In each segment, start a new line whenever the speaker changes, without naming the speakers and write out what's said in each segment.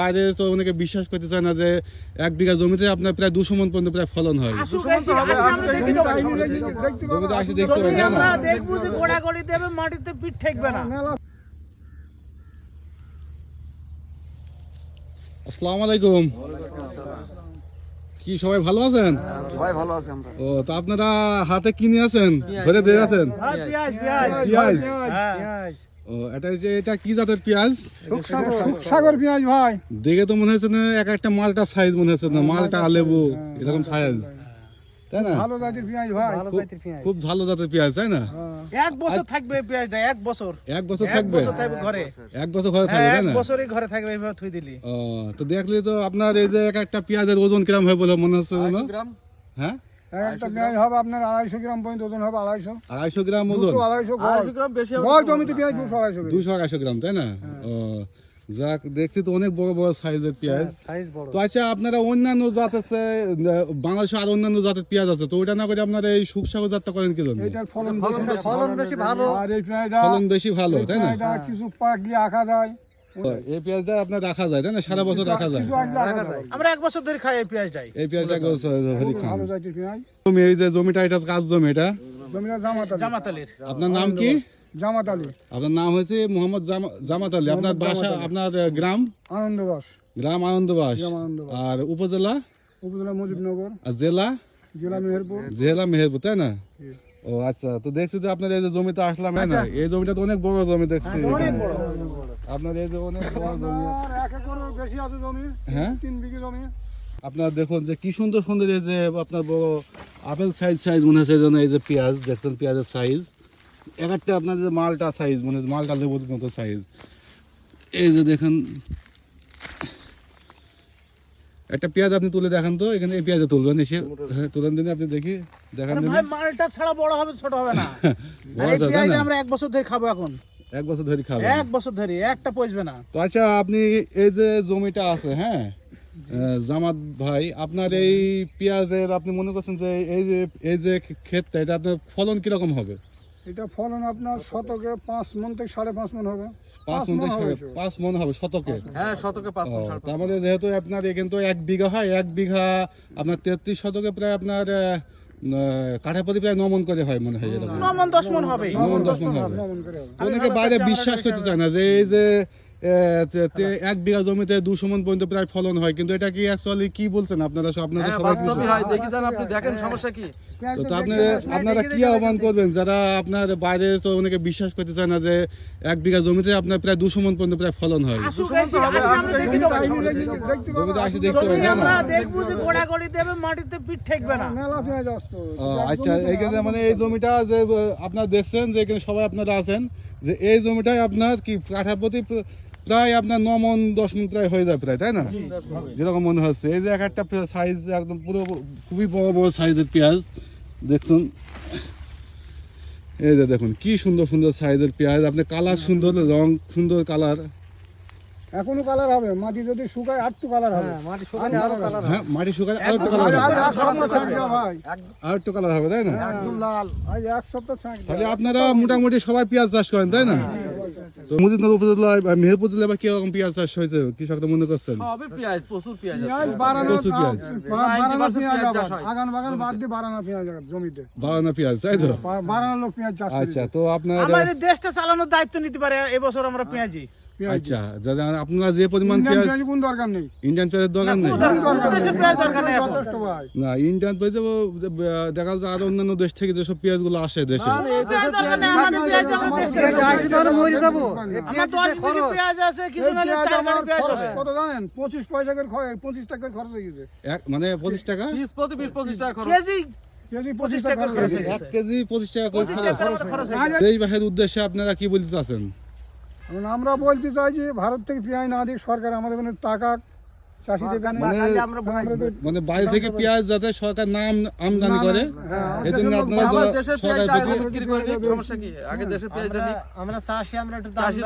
বাইরে তো অনেকে বিশ্বাস করতে চায় না যে এক বিঘা জমিতে আপনার প্রায় দুশো মন পর্যন্ত প্রায় ফলন হয়।
আসুক এসে আসে আমরা দেখি দেবো সমস্যা নেই।
জমিতে আসে দেখতে পাবেন না?
দেখব যে গোড়াগড়ি দেবে মাটিতে পিঠ ঠেকবে না।
আসসালামু আলাইকুম। কি সবাই ভালো আছেন?
সবাই ভালো আছে আমরা।
ও তো আপনারা হাতে কি নিয়ে আছেন? ধরে দিয়ে আছেন?
হ্যাঁ, পেঁয়াজ পেঁয়াজ।
পেঁয়াজ।
হ্যাঁ।
ও এটা যে এটা কি জাতের পেঁয়াজ?
সাগর পেঁয়াজ ভাই।
দেখে তো মনে হচ্ছে না এক একটা মালটা সাইজ মনে হচ্ছে না মালটা লেবু এরকম সাইজ তাই না?
ভালো জাতির পেঁয়াজ ভাই।
খুব- খুব ভালো জাতের পেঁয়াজ তাই না?
এক বছর থাকবে পেঁয়াজটা এক বছর।
এক বছর থাকবে?
ঘরে।
এক বছর ঘরে থাকবে
হ্যাঁ, এক বছরই ঘরে থাকবে এইভাবে থুই দিলি।
ও তো দেখলে তো আপনার এই যে এক একটা পেঁয়াজের ওজন কিরম হয় বলে মনে হচ্ছে না হ্যাঁ?
একটা পেঁয়াজ হবে আপনার আড়াইশো গ্রাম পর্যন্ত ওজন হবে আড়াইশো।
আড়াইশো গ্রাম ওজন?
আড়াইশো গড় গড় জমিতে পেঁয়াজ দুশো আড়াইশো
দুশো আড়াইশো গ্রাম তাই না? ও যাক দেখছি তো অনেক বড় বড় সাইজের পেঁয়াজ। তো আচ্ছা আপনারা অন্যান্য জাত আছে বাংলাদেশে আর অন্যান্য জাতের পেঁয়াজ আছে তো ওইটা না করে আপনারা এই সুখসাগর জাতটা করেন কি জন্য?
ফলন বেশি ফলন বেশি ভালো। আর এই পেঁয়াজটা
ফলন বেশি ভালো তাই না?
কিছু পাকলে আঁকা যায়।
এই পেঁয়াজটা আপনার রাখা যায় তাই না? সারা বছর রাখা যায়।
আমরা এক বছর ধরে খাই এই পেঁয়াজটাই
এই পেঁয়াজটা জমি এই যে জমিটা এটা কাজ জমি এটা?
জমিটা জামাত আলী
জামাতালির।
আপনার নাম কি?
জামাত আলী
আপনার নাম হয়েছে মোহাম্মদ জামা- জামাত আলী আপনার বাসা আপনার গ্রাম? গ্রাম আনন্দবাস।
গ্রাম আনন্দবাস।
আর উপজেলা?
উপজেলা মুজিবনগর।
আর জেলা?
জেলা মেহেরপুর।
জেলা মেহেরপুর তাই না? ও আচ্ছা তো দেখছি যে আপনার এই যে জমিতে আসলাম না? এই জমিটা তো অনেক বড় জমি দেখছি। আপনার এই যে অনেক বড় জমি।
এক একর বেশি আছে জমি
হ্যাঁ?
তিন বিঘি জমি।
আপনার দেখুন যে কি সুন্দর সুন্দর এই যে আপনার বড় আপেল সাইজ সাইজ মনে হচ্ছে যেন এই যে পেঁয়াজ দেখছেন পেঁয়াজের সাইজ এক একটা আপনার যে মালটা সাইজ মানে মালটা লেবুর মতো সাইজ এই যে দেখেন একটা পেঁয়াজ আপনি তুলে দেখান তো এখানে এই পেঁয়াজে তুলবেন এসে হ্যাঁ তুলেন দিন আপনি দেখি দেখান
মালটা ছাড়া বড় হবে ছোট হবে না? আমরা এক বছর ধরে খাব এখন।
এক বছর ধরে খাবেন?
এক বছর ধরে একটা পচবে না।
তো আচ্ছা আপনি এই যে জমিটা আছে হ্যাঁ? জামাত ভাই আপনার এই পেঁয়াজের আপনি মনে করছেন যে এই যে এই যে ক্ষেতটা এটা আপনার ফলন কীরকম হবে?
এটা ফলন আপনার শতকে পাঁচ মন থেকে সাড়ে পাঁচ মন হবে।
পাঁচ মন থেকে সাড়ে- পাঁচ মন হবে শতকে?
হ্যাঁ শতকে পাঁচ
ও, তার মানে। যেহেতু আপনার এখানে তো এক বিঘা হয় এক বিঘা আপনার তেত্রিশ শতকে প্রায় আপনার কাঠাপতি প্রায় নমন করে হয় মনে হয় এরকম।
ন দশ মন হবে।
নমন দশ মন হবে।
নমন
অনেকে বাইরে বিশ্বাস করতে চায় না যে এই যে এক বিঘা জমিতে দুশো মন পর্যন্ত প্রায় ফলন হয় কিন্তু এটা কি অ্যাকচুয়ালি কি বলছেন আপনারা সব- আপনারা
হ্যাঁ
সবাই
হয়। দেখি যান আপনি দেখেন সমস্যা কি?
তো তো আপনি আপনারা কি আহ্বান করবেন? যারা আপনার বাইরে তো অনেকে বিশ্বাস করতে চায় না যে এক বিঘা জমিতে আপনার প্রায় দুশো মন পর্যন্ত প্রায় ফলন হয়। জমিতে আসে দেখতে পাবেন আচ্ছা এইখানে মানে এই জমিটা যে আপনারা দেখছেন যে এখানে সবাই আপনারা আছেন যে এই জমিটাই আপনার কি কাঠাপতি প্রায় আপনার ন মন দশ মন প্রায় হয়ে যায় প্রায় তাই না? যেরকম মনে হচ্ছে। এই যে এক একটা সাইজ একদম পুরো খুবই বড় বড় সাইজের পেঁয়াজ দেখুন। এই যে দেখুন কি সুন্দর সুন্দর সাইজের পেঁয়াজ। আপনি কালার সুন্দর রং সুন্দর কালার
এখনও কালার হবে। মাটি যদি শুকায় আটটু কালার হবে। মাটি শুকালে আরও কালার
হ্যাঁ মাটি শুকায় আর একটা কালার হবে। আর একটা কালার হবে তাই না?
একদম লাল। এক সপ্তাহ
তাহলে আপনারা মোটামুটি সবাই পেঁয়াজ চাষ করেন তাই না? তো মুজিদনগর উপজেলায় বা মেহেরপুর জেলায় বা কীরকম পেঁয়াজ চাষ হয়েছে? কৃষকরা মনে করছেন?
পেঁয়াজ প্রচুর পেঁয়াজ আছে।
বাড়ানো
পেঁয়াজ।
বাড়ানো পেঁয়াজ
পেঁয়াজ চাষ হয়।
আগান বাগান বাদ দিয়ে বাড়ানো পেঁয়াজ জমিতে।
বাগানা পেঁয়াজ তাই তো?
বাড়ানো লোক পেঁয়াজ চাষ
আচ্ছা তো আপনার
আমাদের দেশটা চালানোর দায়িত্ব নিতে পারে এবছর আমরা পেঁয়াজ।
আচ্ছা আপনারা যে পরিমাণ পেঁয়াজ
কোন দরকার নেই?
ইন্ডিয়ান পেঁয়াজের দরকার নেই? না ইন্ডিয়ান পেঁয়াজ দেখা যাচ্ছে আরও অন্যান্য দেশ থেকে যেসব পেঁয়াজগুলো আসে দেশে
হয়ে
মানে পঁচিশ টাকা?
পঁচিশ টাকা খরচ।
হয়ে হয়ে
বাহের উদ্দেশ্যে আপনারা কি বলতে চাচ্ছেন?
আমরা বলতে চাই যে ভারত থেকে পেঁয়াজ না দিক সরকার আমাদের এখানে টাকা
মানে বাইরে থেকে পেঁয়াজ যাতে সরকার নাম আমদানি করে
হ্যাঁ,
এই জন্য আপনারা
আমার
জ-
দেশের
সরকারের
পেঁয়াজ
প্রতি
বিক্রি করে নিক সমস্যা কি? আগে দেশের পেঁয়াজটা
আমরা চাষি আমরা একটু দাম
বেশি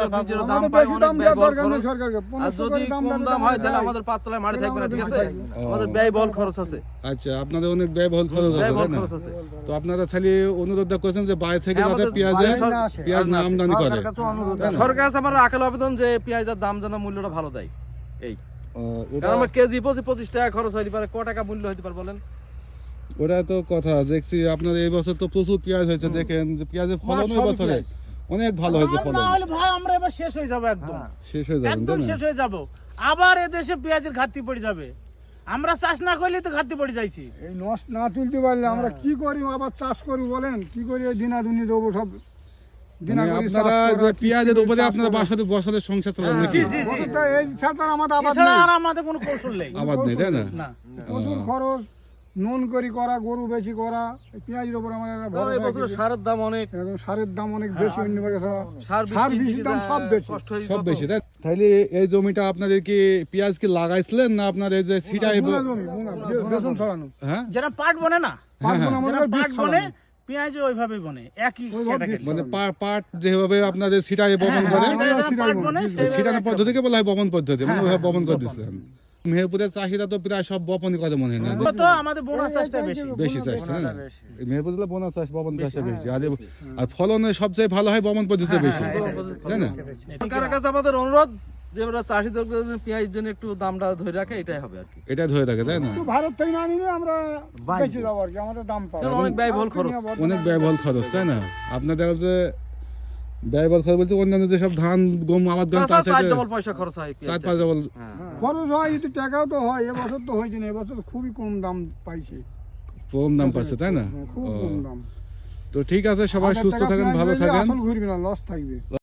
অনেক
সরকারকে।
আর যদি কম দাম হয় তাহলে আমাদের পাতলায় মারি থাকবে না ঠিক আছে?
পাই।
আমাদের ব্যয়বহুল খরচ আছে।
আচ্ছা আপনাদের অনেক ব্যয়বহুল খরচ আছে
আছে।
তো আপনারা খালি অনুরোধ করেছেন যে বাইরে থেকে
হ্যাঁ,
যাতে
আমাদের
পেঁয়াজে পেঁয়াজ না আমদানি করে।
সরকার কাছে আমার আকাল আবেদন যে পেঁয়াজের দাম যেন মূল্যটা ভালো দেয়। এই। কারণ আমার কেজি পঁচিশ পঁচিশ টাকা খরচ হইতে পারে ক টাকা মূল্য হইতে পারে বলেন?
ওটা তো কথা দেখছি আপনার এই বছর তো প্রচুর পেঁয়াজ হয়েছে দেখেন যে পেঁয়াজের ফলন ওই বছরে অনেক ভালো হয়েছে
আর
ফলন।
না হলে ভাই আমরা এবার শেষ হয়ে যাব একদম।
শেষ হয়ে যাবেন
একদম শেষ হয়ে যাব। আবার এদেশে পেঁয়াজের ঘাটতি পড়ে যাবে। আমরা চাষ না করলে তো ঘাটতি পড়ে যাইছি।
এই নষ্ট না তুলতে পারলে আমরা কি করি আবার চাষ করি বলেন? কি করি এই দিনাদুনি দেবো সব?
আপনারা যে পেঁয়াজের উপরে আপনারা বাসাতে বছরের সংসার চালান নাকি?
জি জি জি।
ওটা এই ছাড়া আমাদের আবাদ নেই।
আর আমাদের কোনো কৌশল নেই।
আবাদ নেই তাই না?
না।
প্রচুর খরচ নুন করি করা গরু বেশি করা পেঁয়াজের উপর আমার
এই বছর সারের দাম অনেক।
এখন সারের দাম অনেক বেশি অন্য
সার
সার বেশি দাম সব বেশি।
কষ্ট
সব বেশি তাই? তাহলে এই জমিটা আপনাদের কি পেঁয়াজ কি লাগাইছিলেন না আপনার এই যে সিটাই
বেসন ছড়ানো।
হ্যাঁ?
যারা পাট বনে না?
পাট
হ্যাঁ,
বোনা বীজ ছড়ানো।
পেঁয়াজ ওইভাবেই বনে একই
মানে পাট যেভাবে আপনাদের সিটাই বপন করে
হ্যাঁ,
বনে,
বনে সেইভাবে
সিটানো পদ্ধতিকে বলা হয় বপন পদ্ধতি মানে ওইভাবে বপন করে দিচ্ছিলেন। মেহেরপুরের চাষিরা তো প্রায় সব বপনই করে মনে হয় না?
আমাদের বোনাস চাষটা বেশি।
বেশি চাষ না মেহেরপুর জেলা বোনা চাষ বপন চাষটা বেশি। আর আর ফলনে সবচেয়ে ভালো হয় বপন পদ্ধতি বেশি। তাই না?
সরকারের কাছে আমাদের অনুরোধ? যে আমরা চাষিদের পেঁয়াজের জন্য একটু দামটা ধরে রাখে এটাই হবে আর কি।
এটা ধরে রাখে তাই না?
একটু ভারত থেকে না নিলে আমরা বেশি যাব আর কি আমাদের দাম পাবো।
অনেক ব্যয়বহুল খরচ।
অনেক ব্যয়বহুল খরচ তাই না? আপনাদের যে ব্যয়বহুল খরচ বলতে অন্যান্য যেসব ধান গম আবাদ গম
তাছাড়া
চাষে
ডবল পয়সা খরচ হয়
চার পাঁচ ডবল
খরচ হয় টাকাও তো হয় এবছর তো হয়েছে না এবছর তো খুবই কম দাম পাইছি।
কম দাম পাচ্ছে তাই না?
হ্যাঁ, খুব কম দাম।
তো ঠিক আছে সবাই সুস্থ থাকেন ভালো থাকেন।
আসল ঘুরবে না লস থাকবে।